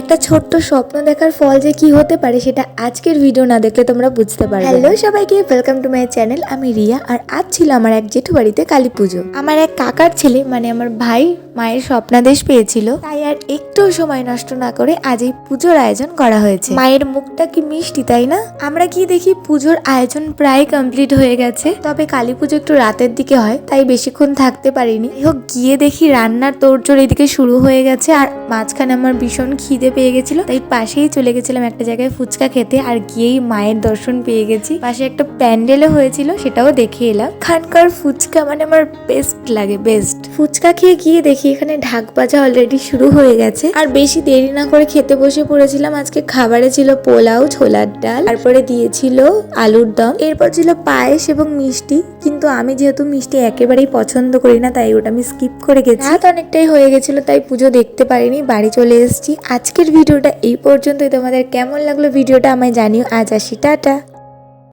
একটা ছোট্ট স্বপ্ন দেখার ফল যে কি হতে পারে সেটা আজকের ভিডিও না দেখলে তোমরা বুঝতে পারবে হ্যালো সবাইকে ওয়েলকাম টু মাই চ্যানেল আমি রিয়া আর আজ ছিল আমার এক জেঠু বাড়িতে কালী পুজো। আমার এক কাকার ছেলে মানে আমার ভাই, মায়ের স্বপ্নাদেশ পেয়েছিল। তাই আর একটু সময় নষ্ট না করে আজ এই পুজোর আয়োজন করা হয়েছে। মায়ের মুখটা কি মিষ্টি, তাই না? আমরা কি দেখি পুজোর আয়োজন প্রায় কমপ্লিট হয়ে গেছে। তবে কালী পুজো একটু রাতের দিকে হয়, তাই বেশিক্ষণ থাকতে পারিনি। হোক, গিয়ে দেখি রান্নার তোড়জোড় এদিকে শুরু হয়ে গেছে আর মাঝখানে আমার ভীষণ খিদে পেয়ে গেছিল, তাই পাশেই চলে গেছিলাম একটা জায়গায় ফুচকা খেতে আর গিয়েই মায়ের দর্শন পেয়ে গেছি। পাশে একটা প্যান্ডেলও হয়েছিল, সেটাও দেখে এলাম। খানকার ফুচকা মানে আমার বেস্ট লাগে বেস্ট ফুচকা খেয়ে গিয়ে দেখি এখানে ঢাক বাজা অলরেডি শুরু হয়ে গেছে। আর বেশি দেরি না করে খেতে বসে পড়েছিলাম। আজকে খাবারে ছিল পোলাও, ছোলার ডাল, তারপরে দিয়েছিল আলুর দম। এরপর ছিল পায়েস এবং মিষ্টি। কিন্তু আমি যেহেতু মিষ্টি একেবারেই পছন্দ করি না, তাই ওটা আমি স্কিপ করে গেছি। রাত অনেকটাই হয়ে গেছিল, তাই পুজো দেখতে পারিনি, বাড়ি চলে এসেছি। আজকের ভিডিওটা এই পর্যন্তই। তোমাদের কেমন লাগল ভিডিওটা আমায় জানিও। আজ আসি টাটা।